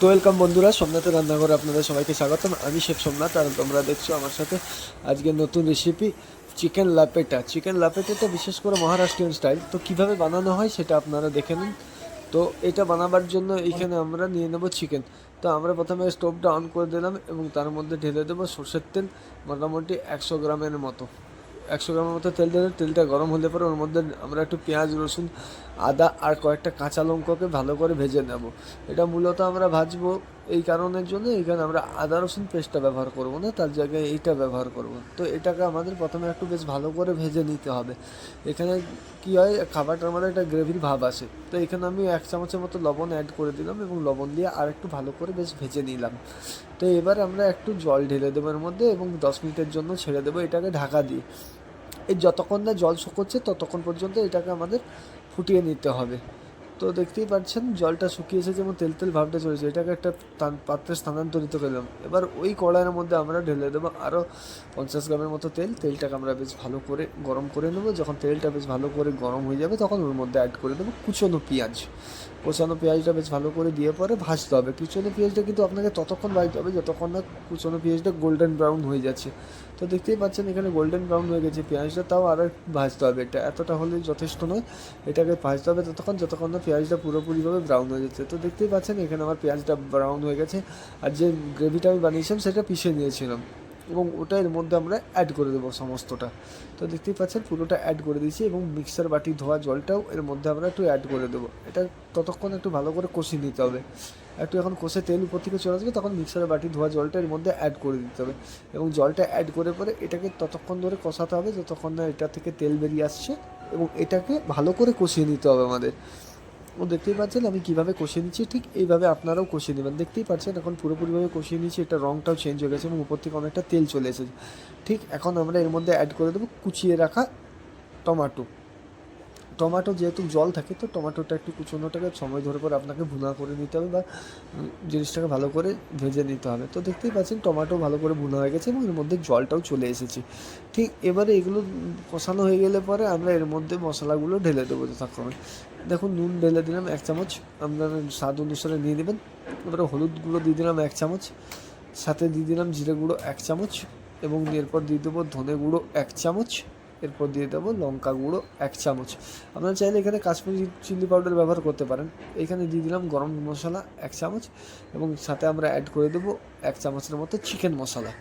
তো ওয়েলকাম বন্ধুরা, সোমনাথের রান্নাঘরে আপনাদের সবাইকে স্বাগতম। আমি শেখ সোমনাথ আর তোমরা দেখছ আমার সাথে আজকে নতুন রেসিপি চিকেন লাপেটা চিকেন লাপেটাটা বিশেষ করে মহারাষ্ট্রিয়ান স্টাইল তো কীভাবে বানানো হয় সেটা আপনারা দেখে নিন। তো এটা বানাবার জন্য এখানে আমরা নিয়ে নেব চিকেন তো আমরা প্রথমে স্টোভটা অন করে দিলাম এবং তার মধ্যে ঢেলে দেবো সর্ষের তেল, মোটামুটি একশো গ্রামের মতো। একশো গ্রামের মতো তেল দিলে তেলটা গরম হলে পরে ওর মধ্যে আমরা একটু পেঁয়াজ, রসুন, আদা আর কয়েকটা কাঁচা লঙ্কাকে ভালো করে ভেজে নেব। এটা মূলত আমরা ভাজবো এই কারণের জন্য এখানে আমরা আদা, রসুন পেস্টটা ব্যবহার করব না, তার জায়গায় এইটা ব্যবহার করব। তো এটাকে আমাদের প্রথমে একটু বেশ ভালো করে ভেজে নিতে হবে। এখানে কি হয়, খাবারটার মধ্যে একটা গ্রেভির ভাব আসে। তো এখানে আমি এক চামচের মতো লবণ অ্যাড করে দিলাম এবং লবণ দিয়ে আর একটু ভালো করে বেশ ভেজে নিলাম। তো এবার আমরা একটু জল ঢেলে দেবো এর মধ্যে এবং দশ মিনিটের জন্য ছেড়ে দেবো এটাকে ঢাকা দিয়ে। এই যতক্ষণ না জল শুকোচ্ছে ততক্ষণ পর্যন্ত এটাকে আমাদের ফুটিয়ে নিতে হবে। তো দেখতেই পাচ্ছেন, জলটা শুকিয়ে শুকিয়েছে যেমন তেল তেল ভাবটা চলেছে। এটাকে একটা পাত্রে স্থানান্তরিত করলাম। এবার ওই কড়াইয়ের মধ্যে আমরা ঢেলে দেবো আরও পঞ্চাশ গ্রামের মতো তেল। তেলটাকে আমরা বেশ ভালো করে গরম করে নেব। যখন তেলটা বেশ ভালো করে গরম হয়ে যাবে, তখন ওর মধ্যে অ্যাড করে দেবো কুচনো পেঁয়াজ। কোচানো পেঁয়াজটা বেশ ভালো করে দিয়ে পরে ভাজতে হবে। কুচনো পেঁয়াজটা কিন্তু আপনাকে ততক্ষণ ভাজতে হবে যতক্ষণ না কুচনো পেঁয়াজটা গোল্ডেন ব্রাউন হয়ে যাচ্ছে। তো দেখতেই পাচ্ছেন, এখানে গোল্ডেন ব্রাউন হয়ে গেছে পেঁয়াজটা। তাও আরও ভাজতে হবে। এটা এতটা হলে যথেষ্ট নয়। এটাকে ভাজতে হবে ততক্ষণ, যতক্ষণ না পেঁয়াজটা পুরোপুরিভাবে ব্রাউন হয়ে যাচ্ছে তো দেখতেই পাচ্ছেন, এখানে আমার পেঁয়াজটা ব্রাউন হয়ে গেছে আর যে গ্রেভিটা আমি বানিয়েছিলাম সেটা পিষে নিয়েছিলাম এবং ওটা এর মধ্যে আমরা অ্যাড করে দেবো সমস্তটা। তো দেখতেই পাচ্ছেন, পুরোটা অ্যাড করে দিয়েছি এবং মিক্সার বাটি ধোয়া জলটাও এর মধ্যে আমরা একটু অ্যাড করে দেবো। এটা ততক্ষণ একটু ভালো করে কষিয়ে নিতে হবে। একটু যখন কষে তেল উপর থেকে চলে আসবে, তখন মিক্সার বাটি ধোয়া জলটা এর মধ্যে অ্যাড করে দিতে হবে এবং জলটা অ্যাড করে পরে এটাকে ততক্ষণ ধরে কষাতে হবে, যতক্ষণ না এটা থেকে তেল বেরিয়ে আসছে এবং এটাকে ভালো করে কষিয়ে নিতে হবে আমাদের। ও দেখতেই পাচ্ছেন, আমি কীভাবে কষিয়ে নিচ্ছি, ঠিক এইভাবে আপনারাও কষিয়ে নেবেন। দেখতেই পাচ্ছেন, এখন পুরোপুরিভাবে কষিয়ে নিচ্ছি এটা রঙটাও চেঞ্জ হয়ে গেছে এবং উপর থেকে অনেকটা তেল চলে এসেছে। ঠিক, এখন আমরা এর মধ্যে অ্যাড করে দেবো কুচিয়ে রাখা টমাটো টমাটো যেহেতু জল থাকে, তো টমেটোটা একটু কুচোনোটাকে সময় ধরে পরে আপনাকে ভুনা করে নিতে হবে বা জিনিসটাকে ভালো করে ভেজে নিতে হবে। তো দেখতেই পাচ্ছেন টমাটো ভালো করে ভুনা হয়ে গেছে এবং এর মধ্যে জলটাও চলে এসেছে। ঠিক এবারে এগুলো কষানো হয়ে গেলে পরে আমরা এর মধ্যে মশলাগুলো ঢেলে দেবো যথাক্রমে। দেখুন, নুন ঢেলে দিলাম এক চামচ। আপনারা স্বাদ অনুসারে নিয়ে নেবেন। এবারে হলুদ গুঁড়ো দিয়ে দিলাম এক চামচ। সাথে দিয়ে দিলাম জিরে গুঁড়ো এক চামচ এবং এরপর দিয়ে দেবো ধনে গুঁড়ো এক চামচ। এরপর দিয়ে দেবো লঙ্কা গুঁড়ো এক চামচ। আপনারা চাইলে এখানে কাশ্মীরি চিলি পাউডার ব্যবহার করতে পারেন। এখানে দিয়ে দিলাম গরম মশলা এক চামচ এবং সাথে আমরা অ্যাড করে দেবো এক চামচের মতো চিকেন মশলা।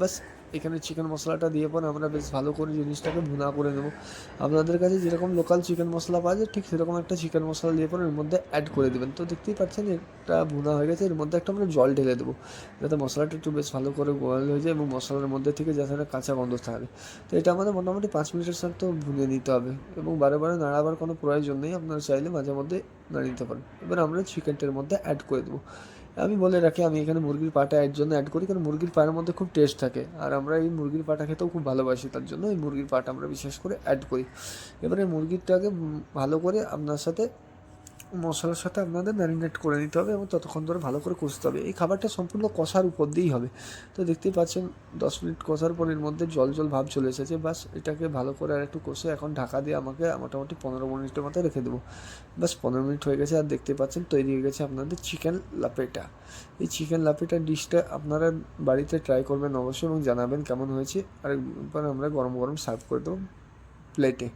ব্যাস। এখানে চিকেন মশলাটা দিয়ে পরে আমরা বেশ ভালো করে জিনিসটাকে ভুনা করে নেব। আপনাদের কাছে যেরকম লোকাল চিকেন মশলা পাওয়া যায়, ঠিক সেরকম একটা চিকেন মশলা দিয়ে পরে এর মধ্যে অ্যাড করে দেবেন। তো দেখতেই পাচ্ছেন এটা ভুনা হয়ে গেছে, এর মধ্যে একটা আমরা জল ঢেলে দেবো। যাতে মশলাটা একটু বেশ ভালো করে গোয়াল হয়ে যায় এবং মশলার মধ্যে থেকে যাতে একটা কাঁচা গন্ধ থাকে। তো এটা আমাদের মোটামুটি পাঁচ মিনিটের সাথে তো ভুনে নিতে হবে। এবং বারে বারে নাড়াবার কোনো প্রয়োজন নেই, আপনারা চাইলে মাঝে মধ্যে নাড়িয়ে নিতে পারেন। এবার আমরা চিকেনটার মধ্যে অ্যাড করে দেবো। আমি বলে রাখি, আমি এখানে মুরগির পাটা এর জন্য অ্যাড করি, কারণ মুরগির পায়ের মধ্যে খুব টেস্ট থাকে। আর আমরা এই মুরগির পাটা খেতেও খুব ভালোবাসি, তার জন্য এই মুরগির পাটা আমরা বিশেষ করে অ্যাড করি। এবারে মুরগিরটাকে ভালো করে আপনার সাথে মশলার সাথে আপনাদের ম্যারিনেট করে নিতে হবে এবং ততক্ষণ ধরে ভালো করে কষতে হবে। এই খাবারটা সম্পূর্ণ কষার উপর দিয়েই হবে। তো দেখতেই পাচ্ছেন, দশ মিনিট কষার পর এর মধ্যে জল জল ভাব চলে এসেছে। বাস এটাকে ভালো করে আর একটু কষে এখন ঢাকা দিয়ে আমাকে মোটামুটি পনেরো মিনিটের মতো রেখে দেবো। বাস পনেরো মিনিট হয়ে গেছে আর দেখতে পাচ্ছেন তৈরি হয়ে গেছে আপনাদের চিকেন লাপেটা এই চিকেন লাপেটা ডিশটা আপনারা বাড়িতে ট্রাই করবেন অবশ্যই এবং জানাবেন কেমন হয়েছে। আর আমরা গরম গরম সার্ভ করে দেবো প্লেটে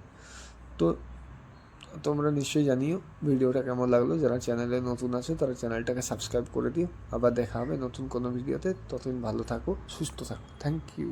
তো তোমরা নিশ্চয়ই জানিও ভিডিওটা কেমন লাগল। যারা চ্যানেলে নতুন আছে, তারা চ্যানেলটাকে সাবস্ক্রাইব করে দিও। আবার দেখা হবে নতুন কোনো ভিডিওতে। ততদিন ভালো থাকো, সুস্থ থাকো। Thank you